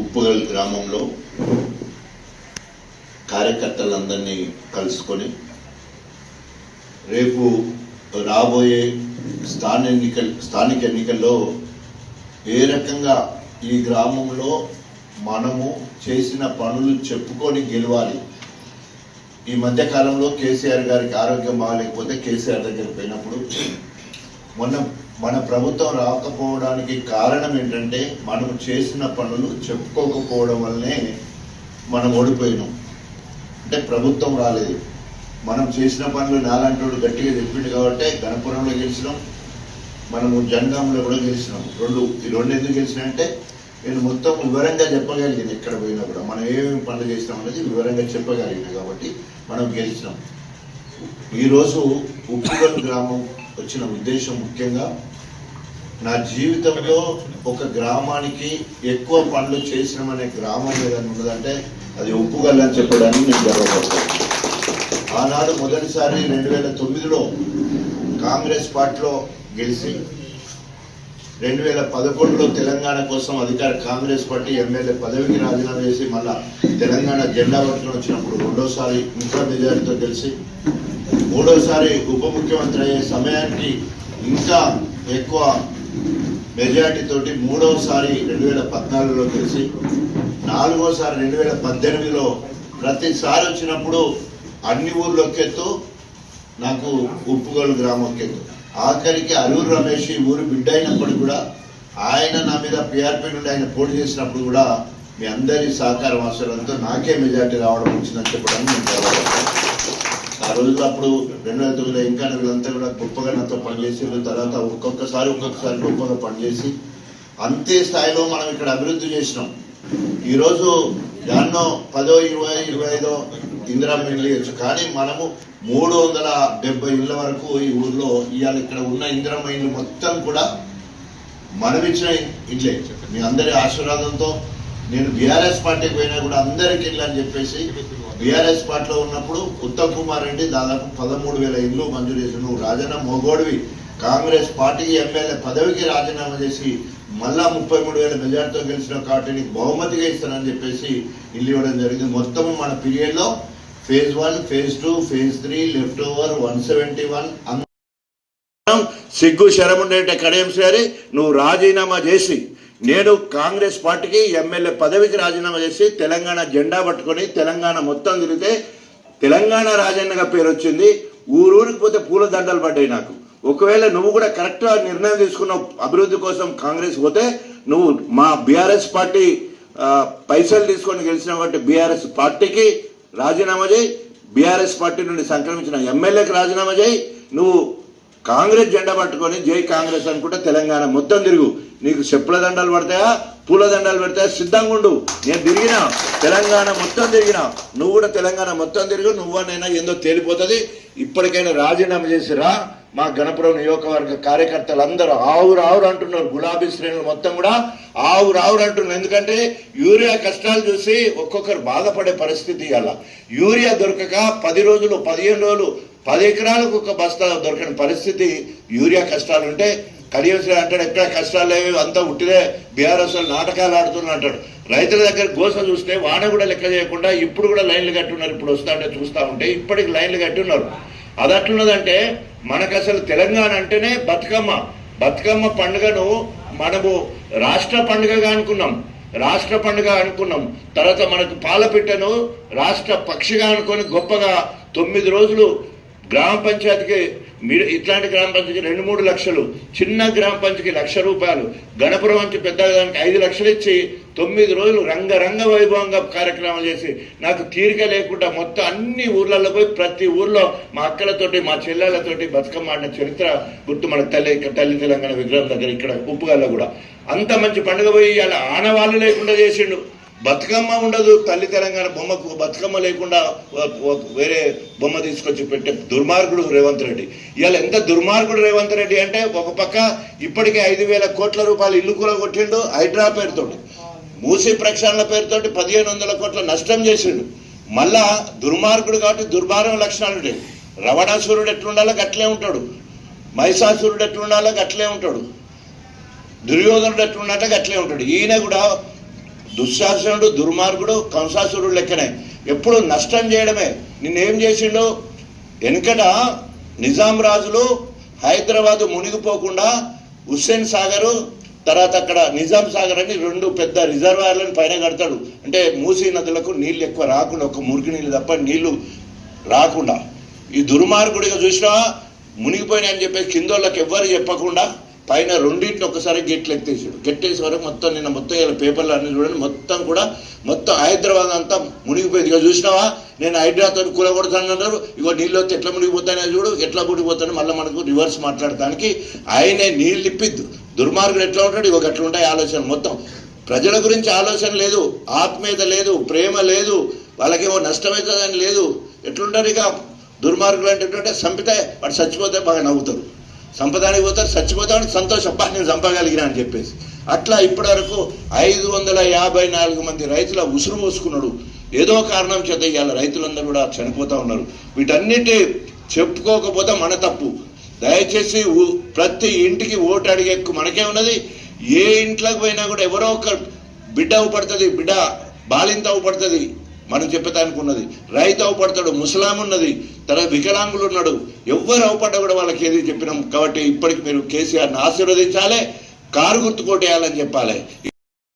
ఉప్పుగల్ గ్రామంలో కార్యకర్తలందరినీ కలుసుకొని రేపు రాబోయే స్థాన ఎన్నిక స్థానిక ఎన్నికల్లో ఏ రకంగా ఈ గ్రామంలో మనము చేసిన పనులు చెప్పుకొని గెలవాలి. ఈ మధ్యకాలంలో కేసీఆర్ గారికి ఆరోగ్యం బాగాలేకపోతే కేసీఆర్ దగ్గరికి పోయినప్పుడు మొన్న మన ప్రభుత్వం రాకపోవడానికి కారణం ఏంటంటే మనం చేసిన పనులు చెప్పుకోకపోవడం వల్లనే మనం ఓడిపోయినాం. అంటే ప్రభుత్వం రాలేదు. మనం చేసిన పనులు నాలంటోడు గట్టిగా చెప్పిండు కాబట్టి గణపురంలో గెలిచినాం. మనము జనగాంలో కూడా గెలిచినాం. రెండు ఈ రెండు ఎందుకు గెలిచినాయంటే నేను మొత్తం వివరంగా చెప్పగలిగింది ఎక్కడ పోయినా కూడా. మనం ఏమేమి పనులు చేసినాం అనేది వివరంగా చెప్పగలిగిన కాబట్టి మనం గెలిచినాం. ఈరోజు ఉప్పుగల్ గ్రామం వచ్చిన ఉద్దేశం ముఖ్యంగా నా జీవితంలో ఒక గ్రామానికి ఎక్కువ పనులు చేసినామనే గ్రామం ఏదైనా ఉన్నదంటే అది ఉప్పుగల్ అని చెప్పడానికి నేను గర్వపడతాను. ఆనాడు మొదటిసారి రెండు వేల తొమ్మిదిలో కాంగ్రెస్ పార్టీలో గెలిచి రెండు వేల పదకొండులో తెలంగాణ కోసం అధికార కాంగ్రెస్ పార్టీ ఎమ్మెల్యే పదవికి రాజీనామా చేసి మళ్ళా తెలంగాణ జెండా పట్టుకొని వచ్చినప్పుడు రెండోసారి ఇంకా మెజారిటీతో గెలిచి మూడోసారి ఉప ముఖ్యమంత్రి అయ్యే సమయానికి ఇంకా ఎక్కువ మెజార్టీతోటి మూడవసారి రెండు వేల పద్నాలుగులో గెలిచి నాలుగోసారి రెండు వేల పద్దెనిమిదిలో ప్రతిసారి వచ్చినప్పుడు అన్ని ఊర్లు నాకు ఉప్పుగోలు గ్రామంకెత్తు ఆఖరికి అల్లూరు రమేష్ ఊరు బిడ్డ అయినప్పుడు కూడా ఆయన నా మీద పిఆర్పీ నుండి ఆయన పోటీ చేసినప్పుడు కూడా మీ అందరి సహకారం అవసరంతో నాకే మెజార్టీ రావడం వచ్చిందని చెప్పడానికి నేను ఆ రోజుల్లో అప్పుడు రెండు వేల తొమ్మిదిలో ఇంకా వీళ్ళంతా కూడా గొప్పగా నాతో పనిచేసి తర్వాత ఒక్కొక్కసారి ఒక్కొక్కసారి గొప్పగా పనిచేసి అంతే స్థాయిలో మనం ఇక్కడ అభివృద్ధి చేసినాం. ఈరోజు దాన్నో పదో ఇరవై ఇరవై ఐదో ఇందిరా మిల్లు ఇవ్వచ్చు కానీ మనము మూడు వందల డెబ్బై ఇళ్ళ వరకు ఈ ఊర్లో ఇవాళ ఇక్కడ ఉన్న ఇందిరమ్మ ఇల్లు మొత్తం కూడా మనమిచ్చిన ఇట్లే మీ అందరి ఆశీర్వాదంతో నేను బీఆర్ఎస్ పార్టీకి పోయినా కూడా అందరికి ఇల్లు అని చెప్పేసి బీఆర్ఎస్ పార్టీలో ఉన్నప్పుడు ఉత్తమ్ కుమార్ రెడ్డి దాదాపు పదమూడు వేల ఇల్లు మంజూరు చేసి నువ్వు రాజన్న మొగోడివి. కాంగ్రెస్ పార్టీకి ఎమ్మెల్యే పదవికి రాజీనామా చేసి మళ్ళా ముప్పై మూడు వేల మెజార్టీతో గెలిచిన కాబట్టి నీకు బహుమతిగా ఇస్తానని చెప్పేసి ఇల్లు ఇవ్వడం జరిగింది. మొత్తం మన పీరియడ్లో phase one phase two phase three left over one seventy one సిగ్గు శరముండేట కడియం సారి నువ్వు రాజీనామా చేసి నేను కాంగ్రెస్ పార్టీకి ఎమ్మెల్యే పదవికి రాజీనామా చేసి తెలంగాణ జెండా పట్టుకొని తెలంగాణ మొత్తం తిరిగితే తెలంగాణ రాజన్నగా పేరు వచ్చింది. ఊరూరికి పోతే పూల దండలు పడ్డాయి నాకు. ఒకవేళ నువ్వు కూడా కరెక్ట్గా నిర్ణయం తీసుకున్నావు అభివృద్ధి కోసం కాంగ్రెస్ పోతే నువ్వు మా బీఆర్ఎస్ పార్టీ పైసలు తీసుకొని గెలిచిన కాబట్టి బీఆర్ఎస్ పార్టీకి రాజీనామా చేయి. బీఆర్ఎస్ పార్టీ నుండి సంక్రమించిన ఎమ్మెల్యేకి రాజీనామా చేయి. నువ్వు కాంగ్రెస్ జెండా పట్టుకొని జై కాంగ్రెస్ అనుకుంటే తెలంగాణ మొత్తం తిరుగు. నీకు చెప్పుల దండాలు పడతాయా? పూల దండాలు పెడతాయా? సిద్ధంగా ఉండు. నేను తిరిగినా. తెలంగాణ మొత్తం తిరిగినా. నువ్వు కూడా తెలంగాణ మొత్తం తిరుగు. నువ్వనైనా ఏందో తేలిపోతుంది. ఇప్పటికైనా రాజీనామా చేసిరా? మా గణపురం నియోజకవర్గ కార్యకర్తలు అందరూ ఆవురు ఆవురు అంటున్నారు. గులాబీ శ్రేణులు మొత్తం కూడా ఆవురు ఆవురు అంటున్నారు. ఎందుకంటే యూరియా కష్టాలు చూసి ఒక్కొక్కరు బాధపడే పరిస్థితి అలా యూరియా దొరకక పది రోజులు పదిహేను రోజులు పది ఎకరాలకు ఒక బస్తా దొరకని పరిస్థితి యూరియా కష్టాలు ఉంటే కడియవసరం అంటాడు ఎక్కడ కష్టాలు లేవి అంతా ఉట్టిదే బీఆర్ఎస్ నాటకాలు ఆడుతున్నా అంటాడు. రైతుల దగ్గర గోస చూస్తే వాన కూడా లెక్క చేయకుండా ఇప్పుడు కూడా లైన్లు కట్టున్నారు ఇప్పుడు వస్తా చూస్తా చూస్తూ ఉంటే ఇప్పటికి లైన్లు కట్టున్నారు అది అట్లున్నదంటే మనకు అసలు తెలంగాణ అంటేనే బతుకమ్మ. బతుకమ్మ పండుగను మనము రాష్ట్ర పండుగగా అనుకున్నాం. రాష్ట్ర పండుగ అనుకున్నాం. తర్వాత మనకు పాలపిట్టను రాష్ట్ర పక్షిగా అనుకొని గొప్పగా తొమ్మిది రోజులు గ్రామ పంచాయతీకి మీరు ఇట్లాంటి గ్రామ పంచాయతీకి రెండు మూడు లక్షలు చిన్న గ్రామ పంచాయతీకి లక్ష రూపాయలు గణపురం అంచు పెద్ద దానికి ఐదు లక్షలు ఇచ్చి తొమ్మిది రోజులు రంగరంగ వైభవంగా కార్యక్రమాలు చేసి నాకు తీరిక లేకుండా మొత్తం అన్ని ఊర్లలో పోయి ప్రతి ఊర్లో మా అక్కలతోటి మా చెల్లెళ్ళతోటి బతుకమ్మ ఆడిన చరిత్ర గుర్తు మన తల్లి తల్లి తెలంగాణ విగ్రహం దగ్గర ఇక్కడ ఉప్పుగల్లో కూడా. అంత మంచి పండుగ పోయి అలా ఆనవాళ్ళు లేకుండా చేసిండు. బతుకమ్మ ఉండదు తల్లి తెలంగాణ బొమ్మకు బతుకమ్మ లేకుండా వేరే బొమ్మ తీసుకొచ్చి పెట్టే దుర్మార్గుడు రేవంత్ రెడ్డి. ఇవాళ ఎంత దుర్మార్గుడు రేవంత్ రెడ్డి అంటే ఒక పక్క ఇప్పటికే ఐదు వేల కోట్ల రూపాయలు ఇల్లు కూడా కొట్టిండు హైడ్రా పేరుతోటి. మూసి ప్రక్షాళన పేరుతోటి పదిహేను వందల కోట్ల నష్టం చేసిండు. మళ్ళా దుర్మార్గుడు కాబట్టి దుర్మార్గం లక్షణాలు ఉంటాయి రవణాసురుడు ఎట్లుండాలో గట్లే ఉంటాడు. మహిషాసురుడు ఎట్లుండాలో గట్లే ఉంటాడు. దుర్యోధనుడు ఎట్లుండాలో అట్లే ఉంటాడు. ఈయన కూడా దుశ్శాసనుడు దుర్మార్గుడు కంసాసురుడు లెక్కనే. ఎప్పుడు నష్టం చేయడమే. నిన్నేం చేసిండు? వెనుకట నిజాం రాజులు హైదరాబాద్ మునిగిపోకుండా హుస్సేన్ సాగరు తర్వాత అక్కడ నిజాం సాగర్ అని రెండు పెద్ద రిజర్వాయర్లను పైన కడతాడు. అంటే మూసీ నదులకు నీళ్ళు ఎక్కువ రాకుండా ఒక మురికి నీళ్ళు తప్ప నీళ్ళు రాకుండా. ఈ దుర్మార్గుడిగా చూసినా మునిగిపోయినాయని చెప్పేసి కిందోళ్ళకి ఎవ్వరు చెప్పకుండా పైన రెండింటిని ఒకసారి గెట్లు ఎత్తేసాడు. గెట్టేసే వరకు మొత్తం నిన్న మొత్తం ఇలా పేపర్లు అన్ని చూడండి మొత్తం కూడా మొత్తం హైదరాబాద్ అంతా మునిగిపోయింది. ఇక చూసినావా? నేను హైదరాబాద్ కూలగొడతానన్నారు ఇక నీళ్ళు వస్తే ఎట్లా మునిగిపోతాయో చూడు ఎట్లా మునిగిపోతానో మళ్ళీ మనకు రివర్స్ మాట్లాడటానికి ఆయనే నీళ్ళు ఇప్పిద్దు. దుర్మార్గుడు ఎట్లా ఉంటాడు? ఇక అట్లా ఉంటాయి ఆలోచన మొత్తం. ప్రజల గురించి ఆలోచన లేదు ఆత్మీయత లేదు ప్రేమ లేదు వాళ్ళకేమో నష్టమవుతుందని లేదు. ఎట్లుంటారు ఇక? దుర్మార్గులు అంటే ఎట్లుంటే చంపితే వాడు చచ్చిపోతే బాగా నవ్వుతారు. సంపదానికి పోతారు చచ్చిపోతామని సంతోషం. అబ్బా నేను చంపగలిగినా అని చెప్పేసి. అట్లా ఇప్పటివరకు ఐదు వందల యాభై నాలుగు మంది రైతుల ఉసురు పోసుకున్నాడు ఏదో కారణం చేత ఇవాళ రైతులందరూ కూడా చనిపోతా ఉన్నారు. వీటన్నిటి చెప్పుకోకపోతే మన తప్పు. దయచేసి ప్రతి ఇంటికి ఓటు అడిగే మనకే ఉన్నది. ఏ ఇంట్లోకి పోయినా కూడా ఎవరో ఒక బిడ్డ అవుపడుతుంది బిడ్డ బాలింత అవుపడుతుంది. మనం చెప్పటానికి ఉన్నది రైతు అవుపడతాడు ముసలాం ఉన్నది తర్వాత వికలాంగులు ఉన్నాడు. ఎవ్వరు అవపడ్డా కూడా వాళ్ళకి ఏది చెప్పినాం. కాబట్టి ఇప్పటికి మీరు కేసీఆర్ని ఆశీర్వదించాలి కారు గుర్తుకోటేయాలని చెప్పాలి.